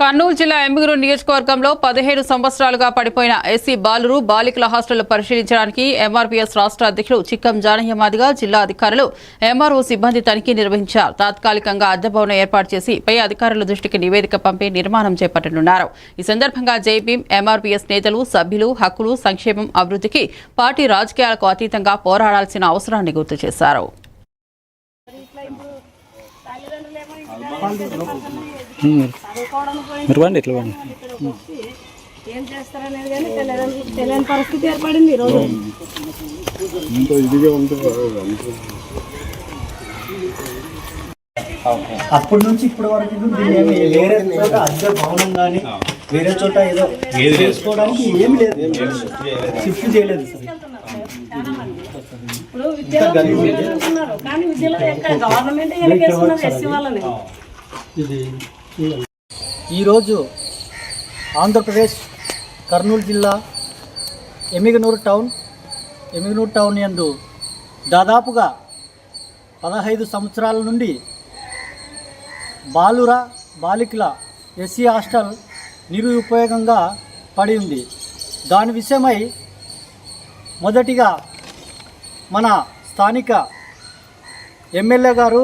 కర్నూలు జిల్లా ఎమ్మిగురు నియోజకవర్గంలో పదిహేడు సంవత్సరాలుగా పడిపోయిన ఎస్సీ బాలురు బాలికల హాస్టల్ పరిశీలించడానికి ఎంఆర్పీఎస్ రాష్ట్ర అధ్యక్షులు చిక్కం జానయ్య మాదిగా జిల్లా అధికారులు ఎంఆర్ఓ సిబ్బంది తనిఖీ నిర్వహించారు. తాత్కాలికంగా అద్దె భవనం ఏర్పాటు చేసి పై అధికారుల దృష్టికి నివేదిక పంపి నిర్మాణం చేపట్టనున్నారు. ఈ సందర్భంగా జైభీం ఎంఆర్పీఎస్ నేతలు సభ్యులు హక్కులు సంక్షేమం అభివృద్ధికి పార్టీ రాజకీయాలకు అతీతంగా పోరాడాల్సిన అవసరాన్ని గుర్తు చేశారు. మీరు రండి ఇట్లా రండి ఏం చేస్తారనేది కానీ తెలియని తెలియని పరిస్థితి ఏర్పడింది ఈరోజు అప్పటి నుంచి ఇప్పటి వరకు వేరే చోట అద్దె భవనం కానీ వేరే చోట ఏదో చేసుకోవడానికి ఏమి లేదు. షిఫ్ట్ చేయలేదు సార్. ఇప్పుడు విద్యలో కానీ విద్యలో గవర్నమెంట్ వాళ్ళని. ఈరోజు ఆంధ్రప్రదేశ్ కర్నూలు జిల్లా ఎమిగనూరు టౌన్ ఎమిగనూరు టౌన్ యందు దాదాపుగా పదహైదు సంవత్సరాల నుండి బాలుర బాలికల ఎస్సీ హాస్టల్ నిరుపయోగంగా పడి ఉంది. దాని విషయమై మొదటిగా మన స్థానిక ఎమ్మెల్యే గారు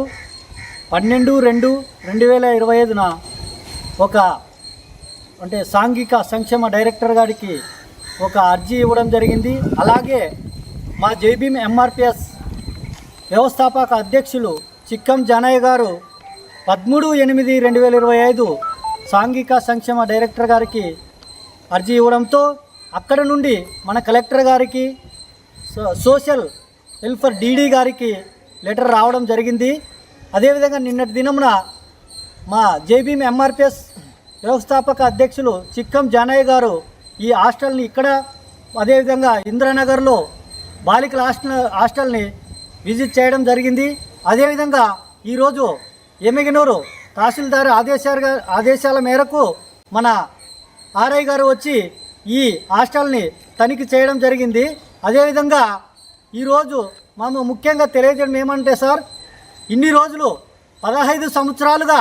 పన్నెండు రెండు రెండు వేల ఇరవై ఐదున ఒక అంటే సాంఘిక సంక్షేమ డైరెక్టర్ గారికి ఒక అర్జీ ఇవ్వడం జరిగింది. అలాగే మా జైబీమ్ ఎంఆర్పిఎస్ వ్యవస్థాపక అధ్యక్షులు చిక్కం జానయ్య గారు పదమూడు ఎనిమిది రెండు వేల ఇరవై ఐదు సాంఘిక సంక్షేమ డైరెక్టర్ గారికి అర్జీ ఇవ్వడంతో అక్కడ నుండి మన కలెక్టర్ గారికి సో- సోషల్ వెల్ఫేర్ డీడీ గారికి లెటర్ రావడం జరిగింది. అదేవిధంగా నిన్నటి దినమున మా జేబీఎం ఎంఆర్పిఎస్ వ్యవస్థాపక అధ్యక్షులు చిక్కం జానయ్య గారు ఈ హాస్టల్ని ఇక్కడ అదేవిధంగా ఇంద్రానగర్లో బాలికల హాస్టల్ హాస్టల్ని విజిట్ చేయడం జరిగింది. అదేవిధంగా ఈరోజు ఎమ్మిగనూరు తహసీల్దార్ ఆదేశాలు ఆదేశాల మేరకు మన ఆర్ఐ గారు వచ్చి ఈ హాస్టల్ని తనిఖీ చేయడం జరిగింది. అదేవిధంగా ఈరోజు మేము ముఖ్యంగా తెలియజేయడం ఏమంటే సార్ ఇన్ని రోజులు పదహైదు సంవత్సరాలుగా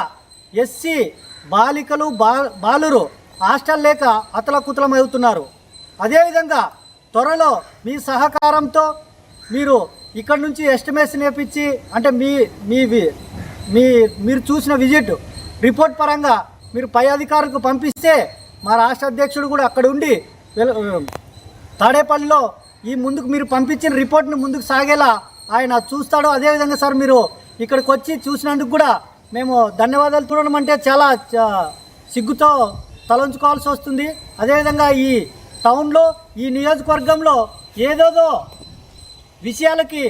ఎస్సీ బాలికలు బా బాలురు హాస్టల్ లేక అతలకుతలమవుతున్నారు. అదేవిధంగా త్వరలో మీ సహకారంతో మీరు ఇక్కడ నుంచి ఎస్టిమేషన్ వేపించి అంటే మీ మీ మీ మీరు చూసిన విజిట్ రిపోర్ట్ పరంగా మీరు పై అధికారులకు పంపిస్తే మా రాష్ట్ర అధ్యక్షుడు కూడా అక్కడ ఉండి తాడేపల్లిలో ఈ ముందుకు మీరు పంపించిన రిపోర్ట్ని ముందుకు సాగేలా ఆయన చూస్తాడు అదేవిధంగా సార్ మీరు ఇక్కడికి వచ్చి చూసినందుకు కూడా మేము ధన్యవాదాలు చూడడం అంటే చాలా సిగ్గుతో తలంచుకోవాల్సి వస్తుంది. అదేవిధంగా ఈ టౌన్లో ఈ నియోజకవర్గంలో ఏదేదో విషయాలకి